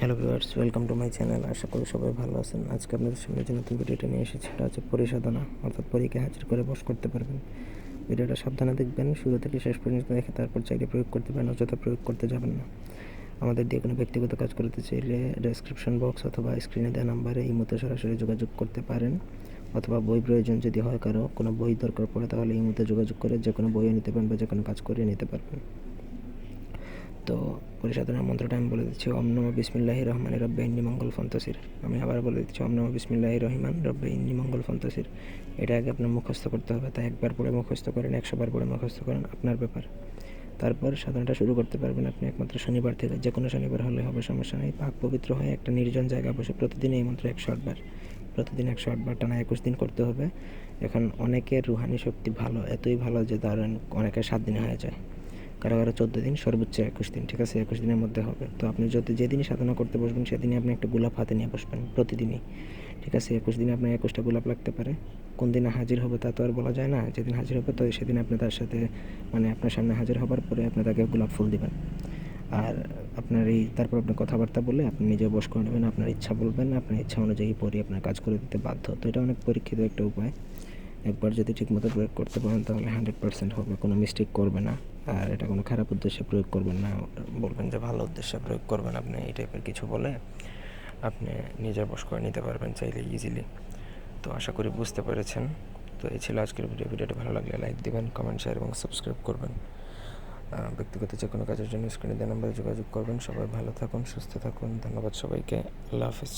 Hello viewers, welcome to my channel. আশা করি সবাই ভালো আছেন। আজকে আপনাদের সামনে যে নতুন ভিডিওটা নিয়ে এসেছি, সেটা হচ্ছে পরিসাধনা অর্থাৎ পরীক্ষা হাজির করে বস করতে পারবেন। ভিডিওটা সাবধানে দেখবেন, শুরু থেকে শেষ পর্যন্ত দেখে তারপর চাইলে প্রয়োগ করতে পারেন, অযথা প্রয়োগ করতে যাবেন না। আমাদের দিয়ে কোনো ব্যক্তিগত কাজ করতে চাইলে ডেসক্রিপশন বক্স অথবা স্ক্রিনে দেওয়া নাম্বারে এই মতো সরাসরি যোগাযোগ করতে পারেন। অথবা বই প্রয়োজন যদি হয় কারও, কোনো বই দরকার পড়ে তাহলে এই মতো যোগাযোগ করে যে কোনো বইও নিতে পারেন বা যে কোনো কাজ করে নিতে পারবেন। তো পরিসাধনার মন্ত্রটা আমি বলে দিচ্ছি নম বিসমিল্লাহি রহমান রব্বে, ইন্নি মঙ্গল ফন্তসির। আমি আবার বলে দিচ্ছি, ওম নম বিসমিল্লাহি রহমান রব্বে, ইন্নি মঙ্গল ফন্তসির। এটা আগে আপনার মুখস্থ করতে হবে, তাই একবার পড়ে মুখস্থ করেন, একশো বার পড়ে মুখস্থ করেন, আপনার ব্যাপার। তারপর সাধনাটা শুরু করতে পারবেন আপনি একমাত্র শনিবার থেকে যে কোনো শনিবার হলে হবে, সমস্যা নেই। পাক পবিত্র হয়ে একটা নির্জন জায়গা বসে প্রতিদিন এই মন্ত্র একশো আটবার প্রতিদিন একশো আটবার টানা একুশ দিন করতে হবে। এখন অনেকের রুহানি শক্তি ভালো, এতই ভালো যে ধরেন অনেকের সাত দিনে হয়ে যায়। কারও কারও চোদ্দ দিন, সর্বোচ্চ একুশ দিন, ঠিক আছে? একুশ দিনের মধ্যে হবে। তো আপনি যদি যেদিনই সাধনা করতে বসবেন, সেদিনই আপনি একটা গোলাপ হাতে নিয়ে বসবেন, প্রতিদিনই। ঠিক আছে? একুশ দিনে আপনার একুশটা গোলাপ লাগতে পারে। কোন দিনে হাজির হবে তা তো আর বলা যায় না। যেদিন হাজির হবে, তো সেদিন আপনি তার সাথে মানে আপনার সামনে হাজির হবার পরে আপনি তাকে গোলাপ ফুল দিবেন। আর আপনার এই, তারপর আপনি কথাবার্তা বলে আপনি নিজে বস করে নেবেন, আপনার ইচ্ছা বলবেন, আপনার ইচ্ছা অনুযায়ী পরে আপনার কাজ করে দিতে বাধ্য। তো এটা অনেক পরীক্ষিত একটা উপায়। একবার যদি ঠিকমতো প্রয়োগ করতে পারেন, তাহলে হান্ড্রেড পার্সেন্ট হবে, কোনো মিস্টেক করবে না। আর এটা কোনো খারাপ উদ্দেশ্যে প্রয়োগ করবেন না, বলবেন যে ভালো উদ্দেশ্যে প্রয়োগ করবেন। আপনি এই টাইপের কিছু বলে আপনি নিজের বস করে নিতে পারবেন চাইলে ইজিলি তো আশা করি বুঝতে পেরেছেন। তো এই ছিল আজকের ভিডিও ভিডিওটা ভালো লাগলে লাইক দিবেন কমেন্ট শেয়ার এবং সাবস্ক্রাইব করবেন। ব্যক্তিগত যে কোনো কাজের জন্য স্ক্রিনে দেওয়া নাম্বারে যোগাযোগ করবেন। সবাই ভালো থাকুন, সুস্থ থাকুন। ধন্যবাদ সবাইকে। আল্লাহ হাফিজ।